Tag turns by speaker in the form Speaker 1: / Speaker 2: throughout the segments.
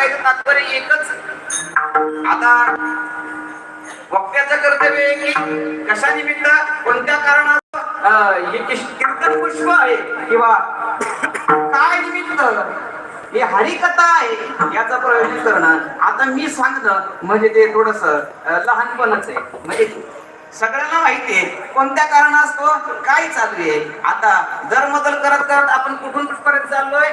Speaker 1: सांगायचं तात्पर्य एकच. आता वक्त्याचं कर्तव्य आहे की कशा निमित्त कोणत्या कारणास हे कीर्तन पुष्प आहे किंवा काय निमित्त हे हरिकथा आहे याचा प्रयोजन करणं. आता मी सांगणं म्हणजे ते थोडस लहानपणच आहे. म्हणजे सगळ्यांना माहिती आहे कोणत्या कारणास्तव काय चालू आहे. आता दरमदल करत करत आपण कुठून कुठपर्यंत चाललोय?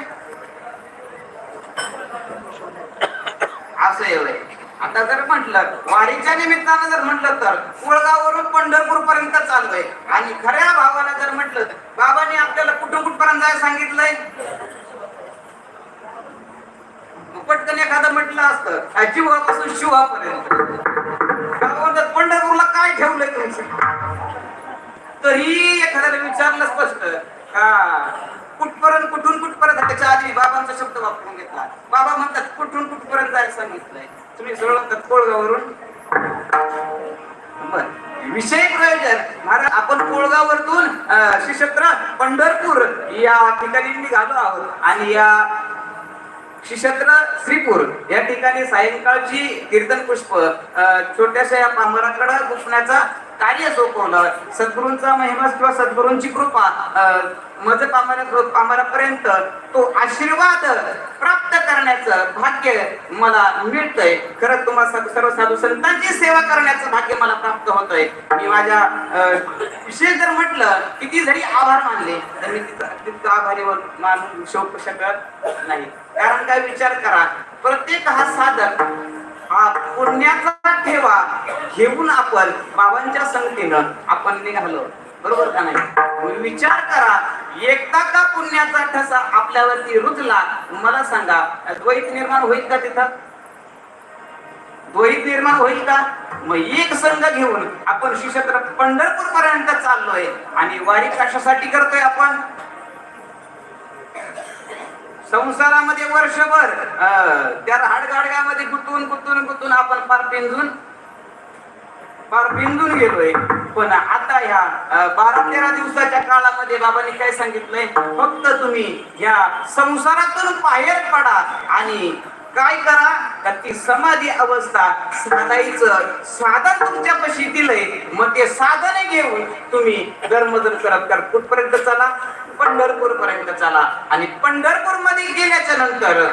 Speaker 1: असं एवढं आता जर म्हटलं वारीच्या निमित्तानं जर म्हटलं तर कुळगाववरून पंढरपूर पर्यंत चाललोय. आणि खऱ्या भावाला जर म्हटलं बाबांनी आपल्याला कुठून कुठपर्यंत जायला सांगितलंय? पटकन एखादं म्हटलं असतं जीवापासून शिवापर्यंत. म्हणतात पंढरपूरला काय ठेवलंय तुमचं? तरी एखाद्याला विचारलं स्पष्ट का कुठपर्यंत कुठून कुठपर्यंत? त्याच्या आधी बाबांचा शब्द वापरून घेतला. बाबा म्हणतात कुठून कुठपर्यंत जायला सांगितलंय? तुम्ही सरळ म्हणतात कोळगावरून बर. विषय प्रयोजन. महाराज आपण कोळगावरतून अं, पंढरपूर या ठिकाणी निघालो आहोत. आणि या श्रीक्षेत्र श्रीपूर या ठिकाणी सायंकाळची कीर्तन पुष्प छोट्याशा या पामराकडे गुंफण्याचा कार्य सोपवलं सद्गुरूंचा महिमा किंवा सद्गुरूंची कृपा अं, आम्हाला पामरा तो आशीर्वाद प्राप्त करण्याचं भाग्य मला मिळतंय. खरंच तुम्हाला सर्व- साधू संतांची सेवा करण्याचं भाग्य मला प्राप्त होतंय. मी माझ्या अं, विषय जर म्हटलं किती जरी आभार मानले तर मी तिथं तितकं आभारी मानून शोक शकत नाही. कारण काय विचार करा प्रत्येक हा साधक पुण्याचा ठेवा. घेऊन आपण बाबांच्या संगतीनं आपण निघालो. बरोबर का नाही? विचार करा एकदा का पुण्याचा ठसा आपल्यावरती रुजला मला सांगा द्वैत निर्माण होईल का तिथं? द्वैत निर्माण होईल का? मग एक संघ घेऊन आपण श्रीक्षेत्र पंढरपूर पर्यंत चाललोय आणि वारी कशासाठी करतोय आपण? संसारामध्ये वर्षभर अं, त्या हाडगाडग्यामध्ये गुंतून गुंतून गुंतून आपण फार पिंजून फार पिंजून गेलोय. पण आता ह्या बारा तेरा दिवसाच्या काळामध्ये बाबांनी काय सांगितलंय? फक्त तुम्ही ह्या संसारातून बाहेर पडा आणि काय करा? का ती समाधी अवस्था साधायचं साधन तुमच्या पशी दिलंय. मग ते साधन घेऊन तुम्ही धर्मदर करत कर. कुठपर्यंत चला? पंढरपूर पर्यंत चला. आणि पंढरपूरमध्ये गेल्याच्यानंतर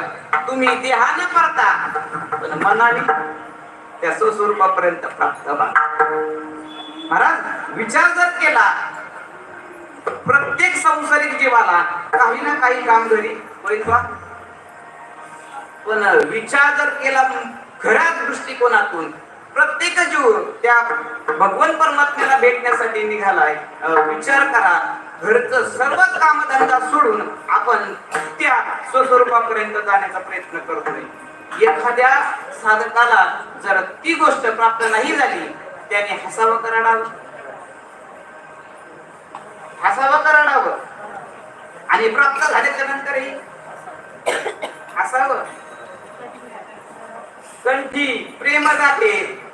Speaker 1: तुम्ही देहानं करता पण मनाने त्या स्वस्वरूपापर्यंत प्राप्त व्हा. महाराज विचार जर केला प्रत्येक संसारिक जीवाला काही ना काही काम घरी होईल बा पण विचार जर केला खऱ्या दृष्टिकोनातून प्रत्येक जीव त्या भगवान परमात्म्याला भेटण्यासाठी निघालाय. विचार करा. घरचं सर्व कामधंदा सोडून आपण त्या स्वस्वरूपापर्यंत जाण्याचा प्रयत्न करतोय. एखाद्या साधकाला जर ती गोष्ट प्राप्त नाही झाली त्याने हसावं कराडावं. हसावं कराडावं. आणि प्राप्त झाल्याच्या नंतरही हसावं. कंठी प्रेम जाते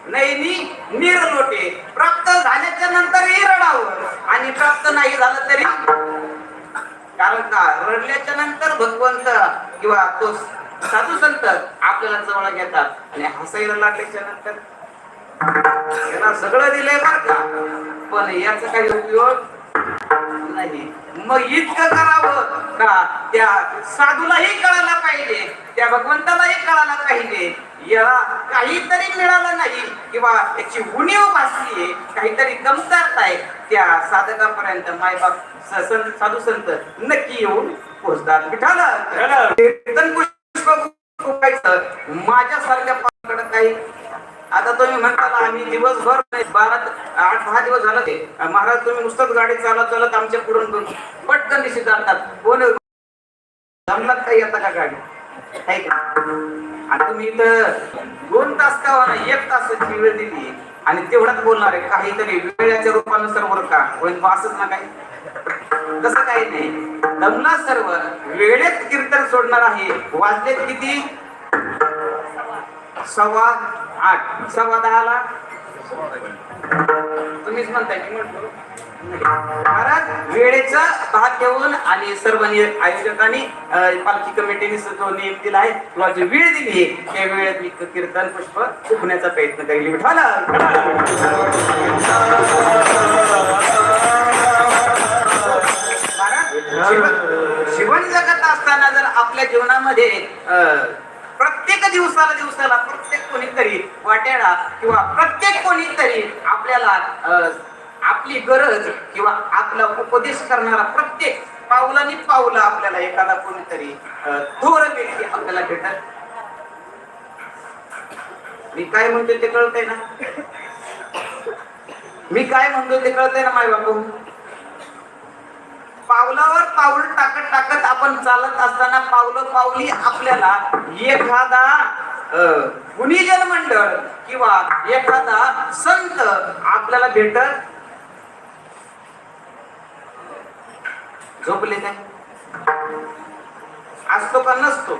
Speaker 1: नैनी नीर लोटे प्राप्त झाल्याच्या नंतरही रडावं. आणि प्राप्त नाही झालं तरी कारण का? रडल्याच्या नंतर भगवंत किंवा तो साधू संत आपल्याला जवळ घेतात. आणि हसायला लागल्याच्या नंतर याला सगळं दिलंय बर का? पण याचा काही उपयोग नाही. मग इतकं करावं का? त्या साधूलाही कळायला पाहिजे त्या भगवंतालाही कळायला पाहिजे. याला काहीतरी मिळालं नाही किंवा याची उणीव भासली काहीतरी कमतरता आहे त्या साधकापर्यंत मायबाप साधू संत नक्की येऊन पोहोचतात. विठाला माझ्यासारख्या पाकडं काही आता तुम्ही म्हणताना आम्ही दिवसभर बारा आठ दहा दिवस झालं ते. महाराज तुम्ही नुसतंच गाडी चालत चालत आमच्या पुढून पटकन दिशी जातात. कोण जमलात काही येता का गाडी? आहे का? आणि तुम्ही इथं दोन तास का एक तासाची वेळ दिली. आणि तेवढाच बोलणार आहे काहीतरी वेळाच्या रूपानुसार बरं का? होईल असंच ना काही? तसं काही नाही. दमला सर्व. वेळेत कीर्तन सोडणार आहे. वाजलेत किती? सव्वा. आठ. सव्वा दहाला. तुम्हीच म्हणताय की म्हणतो. महाराज वेळेचा भाग घेऊन आणि सर्व आयोजकांनी पालखी कमिटीने जो नियम दिला आहे किंवा जी वेळ दिली त्या वेळेत मी कीर्तन पुष्प चुकण्याचा प्रयत्न करेल. विठाला शिवण जगत असताना जर आपल्या जीवनामध्ये अं, प्रत्येक दिवसाला दिवसाला प्रत्येक कोणीतरी वाट्याला किंवा प्रत्येक कोणीतरी आपल्याला आपली गरज किंवा आपला उपदेश करणारा प्रत्येक पावलानी पावलं आपल्याला एखादा कोणीतरी थोर व्यक्ती आपल्याला भेटत. मी काय म्हणतो ते कळतंय ना? मी काय म्हणतो ते कळतंय ना माय बापू पावलावर पाऊल टाकत टाकत आपण चालत असताना पावलं पावली आपल्याला एखादा गुणीजन मंडळ किंवा एखादा संत आपल्याला भेटत? झोपले काय असतो का नसतो?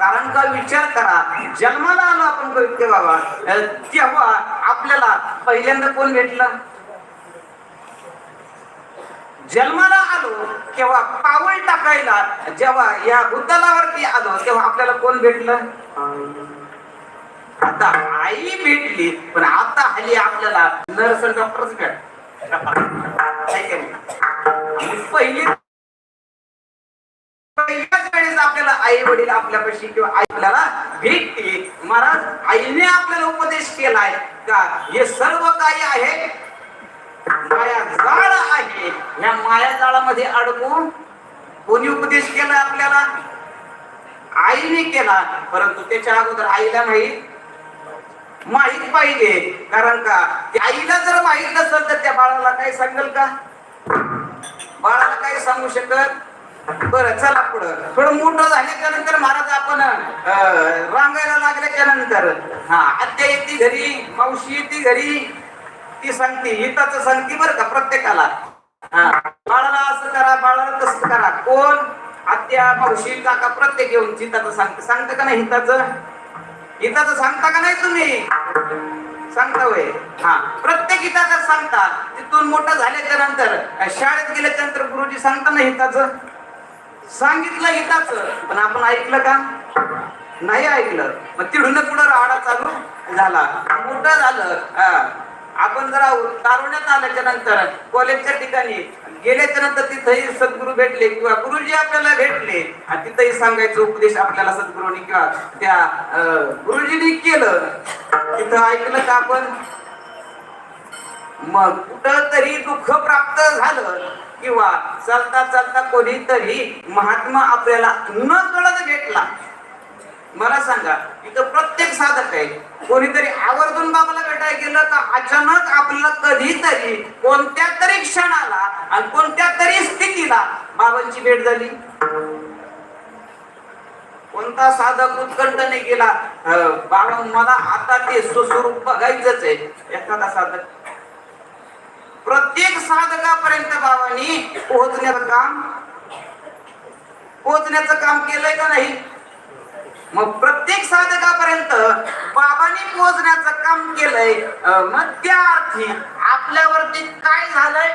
Speaker 1: कारण का विचार करा जन्माला आलो आपण कविते बाबा तेव्हा आपल्याला पहिल्यांदा कोण भेटलं? जन्माला आलो तेव्हा पाऊल टाकायला जेव्हा या भूतलावरती आलो तेव्हा आपल्याला कोण भेटलं? आता आई भेटली पण आता हल्ली आपल्याला नर्स डॉक्टरच भेट पहिली पहिल्याच वेळेस आपल्याला आई वडील आपल्यापाशी किंवा आई आपल्याला भेटते महाराज आईने आपल्याला उपदेश केलाय का? हे सर्व काही आहे. माया जाळ आहे. या माया जाळामध्ये अडकून कोणी उपदेश केला आपल्याला? आईने केला परंतु त्याच्या अगोदर आईला माहीत माहीत पाहिजे कारण का आईला जर माहीत नसेल तर त्या बाळाला काही सांगेल का? बाळाला काही सांगू शकत? बर चला पुढं. थोडं मोठं झाल्याच्यानंतर महाराज आपण अं, रांगायला लागल्याच्या नंतर. हा आत्या येते घरी मावशी येते घरी. ती सांगते हिताचं सांगते बरं का प्रत्येकाला. बाळाला असं करा बाळाला तसं करा. कोण आत्या मावशी काका प्रत्येक येऊन हिताचं सांगते. सांगता का नाही हिताचं? हिताचं सांगता का नाही तुम्ही? सांगता होय. हा प्रत्येक हिताचं सांगता. तिथून मोठं झाल्याच्यानंतर शाळेत गेल्याच्यानंतर गुरुजी सांगता ना हिताच? सांगितलं हिताचं. पण आपण ऐकलं का? नाही ऐकलं. मग तिथून पुढं राहडा चालू झाला. मोठं झालं. हा. आपण जरा तारुण्यात आल्याच्यानंतर कॉलेजच्या ठिकाणी गेल्याच्यानंतर तिथंही सद्गुरू भेटले किंवा गुरुजी आपल्याला भेटले. आणि तिथंही सांगायचं उपदेश आपल्याला सद्गुरूंनी किंवा त्या अं, गुरुजींनी केलं. तिथं ऐकलं का आपण? मग कुठं तरी दुःख प्राप्त झालं किंवा चालता चालता कोणीतरी महात्मा आपल्याला न कळत भेटला. मला सांगा इथं प्रत्येक साधक आहे. कोणीतरी आवर्जून बाबाला भेटायला गेलं तर अचानक आपल्याला कधीतरी कोणत्या तरी क्षणाला आणि कोणत्या तरी स्थितीला बाबांची भेट झाली. कोणता साधक उत्कंठने गेला बाबा मला आता ते स्वस्वरूप बघायचंच आहे. एखादा साधक. प्रत्येक साधकापर्यंत बाबांनी पोहोचण्याचं काम पोहोचण्याचं काम केलंय का नाही? मग प्रत्येक साधकापर्यंत बाबांनी पोहोचण्याचं काम केलंय मग त्या अर्थी आपल्यावरती काय झालंय?